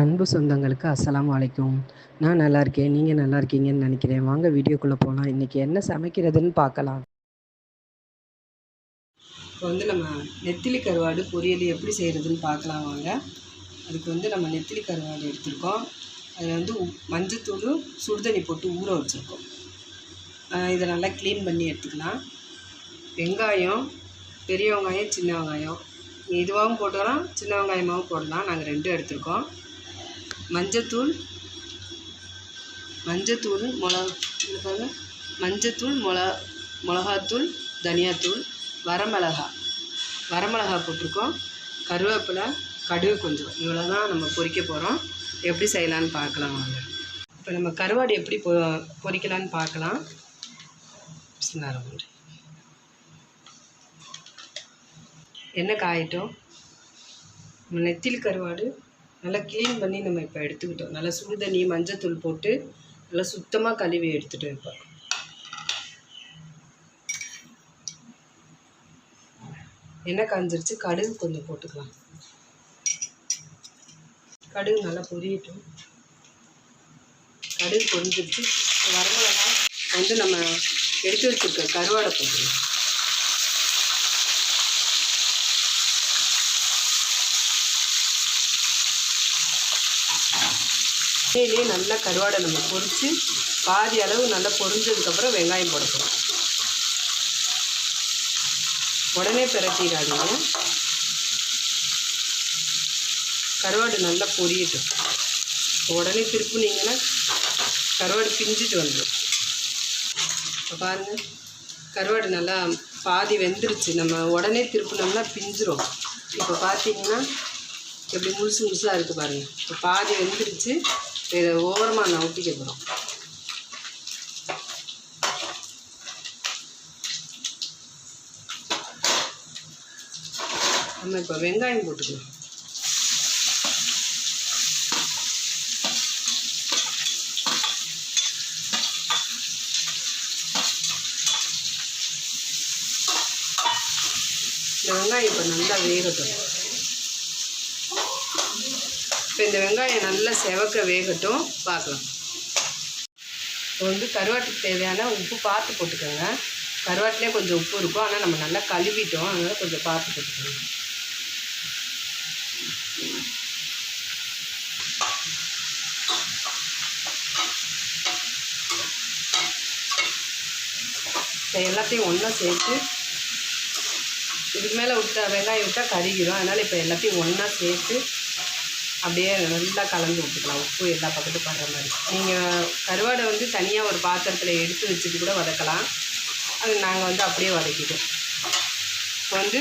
அன்பு சொந்தங்களுக்கு அஸ்லாம் அலைக்கும். நான் நல்லா இருக்கேன் நீங்கள் நல்லா இருக்கீங்கன்னு நினைக்கிறேன். வாங்க வீடியோக்குள்ளே போகலாம் இன்றைக்கி என்ன சமைக்கிறதுன்னு பார்க்கலாம். இப்போ வந்து நம்ம நெத்திலி கருவாடு பொரியல் எப்படி செய்கிறதுன்னு பார்க்கலாம் வாங்க. அதுக்கு வந்து நம்ம நெத்திலி கருவாடு எடுத்திருக்கோம். அதில் வந்து மஞ்சத்தூள் சுடுதண்ணி போட்டு ஊற வச்சுருக்கோம். இதை நல்லா க்ளீன் பண்ணி எடுத்துக்கலாம். வெங்காயம் பெரிய வெங்காயம் சின்ன வெங்காயம். இதுவாகவும் போட்டுக்கலாம் சின்ன வெங்காயமாகவும் போடலாம். நாங்கள் ரெண்டும் எடுத்திருக்கோம். மஞ்சத்தூள் மஞ்சத்தூள் மிளகா பாருங்க. மஞ்சத்தூள் மிளகா மிளகாத்தூள் தனியாத்தூள் வரமிளகா. வரமிளகா போட்டிருக்கோம். கருவேப்பிலை கடுகு கொஞ்சம். இவ்வளோ தான் நம்ம பொரிக்க போகிறோம் எப்படி செய்யலான்னு பார்க்கலாம் வாங்க. இப்போ நம்ம கருவாடு எப்படி பொ பொரிக்கலான்னு பார்க்கலாம். என்ன காயிட்டோம்? நெத்தில் நெத்திலி கருவாடு. நல்லா க்ளீன் பண்ணி நம்ம இப்போ எடுத்துக்கிட்டோம். நல்லா சுடு தண்ணி மஞ்சத்தூள் போட்டு நல்லா சுத்தமாக கழுவி எடுத்துகிட்டோம் இப்போ. எண்ணெய் காஞ்சிருச்சு. கடுகு கொஞ்சம் போட்டுக்கலாம். கடுகு நல்லா பொரியட்டும். கடுகு பொரிஞ்சிருச்சு. வரமிளகா வந்து நம்ம எடுத்து வச்சுருக்க கருவாடை போட்டுக்கலாம். எண்ணெயிலே நல்லா கருவாடை நம்ம பொரித்து பாதி அளவு நல்லா பொரிஞ்சதுக்கப்புறம் வெங்காயம் போடணும். உடனே பிரட்டிடாதீங்க. கருவாடு நல்லா பொரியட்டும். உடனே திருப்புனீங்கன்னா கருவாடு பிஞ்சிட்டு வந்துடும். இப்போ பாருங்கள் கருவாடு நல்லா பாதி வெந்துருச்சு. நம்ம உடனே திருப்பினோம்னா பிஞ்சிரும். இப்போ பார்த்தீங்கன்னா எப்படி முழுசு முழுசாக இருக்குது பாருங்கள் இப்போ பாதி வெந்துருச்சு. இதை ஓரமாக நவுட்டிக்க போகிறோம் நம்ம இப்போ வெங்காயம் போட்டுக்கலாம். வெங்காயம் இப்போ நல்லா வேகட்டும். இப்போ இந்த வெங்காயம் நல்லா செவக்க வேகட்டும். பார்க்கலாம். இப்போ வந்து கருவாட்டுக்கு தேவையான உப்பு பார்த்து போட்டுக்கோங்க. கருவாட்டிலே கொஞ்சம் உப்பு இருக்கும். ஆனால் நம்ம நல்லா கழுவிட்டோம். அதனால் கொஞ்சம் பார்த்து போட்டுக்கோங்க. இப்போ எல்லாத்தையும் ஒன்றா சேர்த்து இதுக்கு மேலே விட்டா வெங்காயம் விட்டால் கருகிடும் அதனால் இப்போ எல்லாத்தையும் ஒன்றா சேர்த்து அப்படியே நல்லா கலந்து விட்டுக்கலாம். உப்பு எல்லா பக்கத்தும் படுற மாதிரி. நீங்கள் கருவாடை வந்து தனியாக ஒரு பாத்திரத்தில் எடுத்து வச்சுட்டு கூட வதக்கலாம். அது நாங்கள் வந்து அப்படியே வதக்கிட்டோம். இப்போ வந்து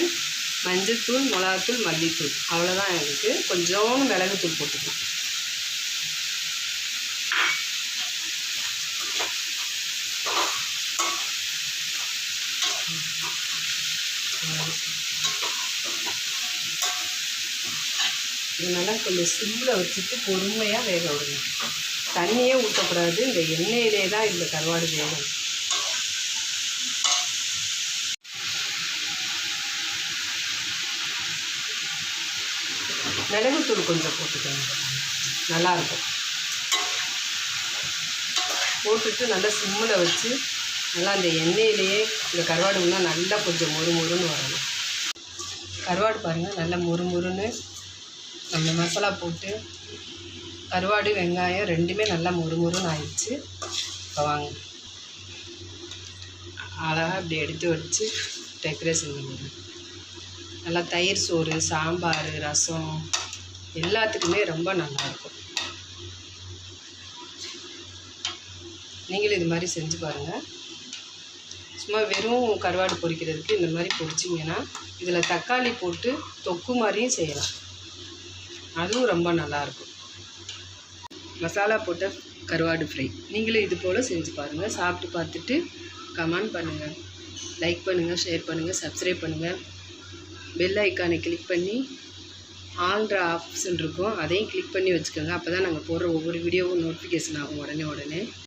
மஞ்சத்தூள் மிளகாத்தூள் மல்லித்தூள். அவ்வளோதான் எனக்கு கொஞ்சோண்டு மிளகுத்தூள் போட்டுக்கலாம். இதனால் கொஞ்சம் சிம்மில் வச்சுட்டு பொறுமையாக வேக விடணும் தண்ணியே ஊற்றக்கூடாது இந்த எண்ணெயிலே தான் இந்த கருவாடு வேகும் மிளகுத்தூள் கொஞ்சம் போட்டுக்கோங்க. நல்லாயிருக்கும். போட்டுட்டு நல்லா சிம்மில் வச்சு நல்லா அந்த எண்ணெயிலேயே இந்த கருவாடு இன்னும் நல்லா கொஞ்சம் மொறு மொறுன்னு வரணும். கருவாடு பாருங்கள் நல்லா மொறு மொறுன்னு நம்ம மசாலா போட்டு கருவாடு வெங்காயம் ரெண்டுமே நல்லா முறுமுறுன்னு ஆயிடுச்சு. இப்போ வாங்க. அழகாக இப்படி எடுத்து வச்சு டெக்கரேஷன் பண்ணுவேன் நல்லா தயிர் சோறு சாம்பார் ரசம் எல்லாத்துக்குமே ரொம்ப நல்லாயிருக்கும். நீங்களும் இது மாதிரி செஞ்சு பாருங்கள் சும்மா வெறும் கருவாடு பொரிக்கிறதுக்கு இந்த மாதிரி பொரிச்சிங்கன்னா இதில் தக்காளி போட்டு தொக்கு மாதிரியும் செய்யலாம். அதுவும் ரொம்ப நல்லாயிருக்கும். மசாலா போட்ட கருவாடு ஃப்ரை. நீங்களும் இது போல் செஞ்சு பாருங்கள் சாப்பிட்டு பார்த்துட்டு கமெண்ட் பண்ணுங்கள் லைக் பண்ணுங்கள் ஷேர் பண்ணுங்கள் சப்ஸ்கிரைப் பண்ணுங்கள் பெல் ஐக்கானை கிளிக் பண்ணி ஆல்ற ஆப்ஷன் இருக்கும். அதையும் கிளிக் பண்ணி வச்சுக்கோங்க. அப்போ தான் நாங்கள் போடுற ஒவ்வொரு வீடியோவும் நோட்டிஃபிகேஷன் ஆகும் உடனே உடனே.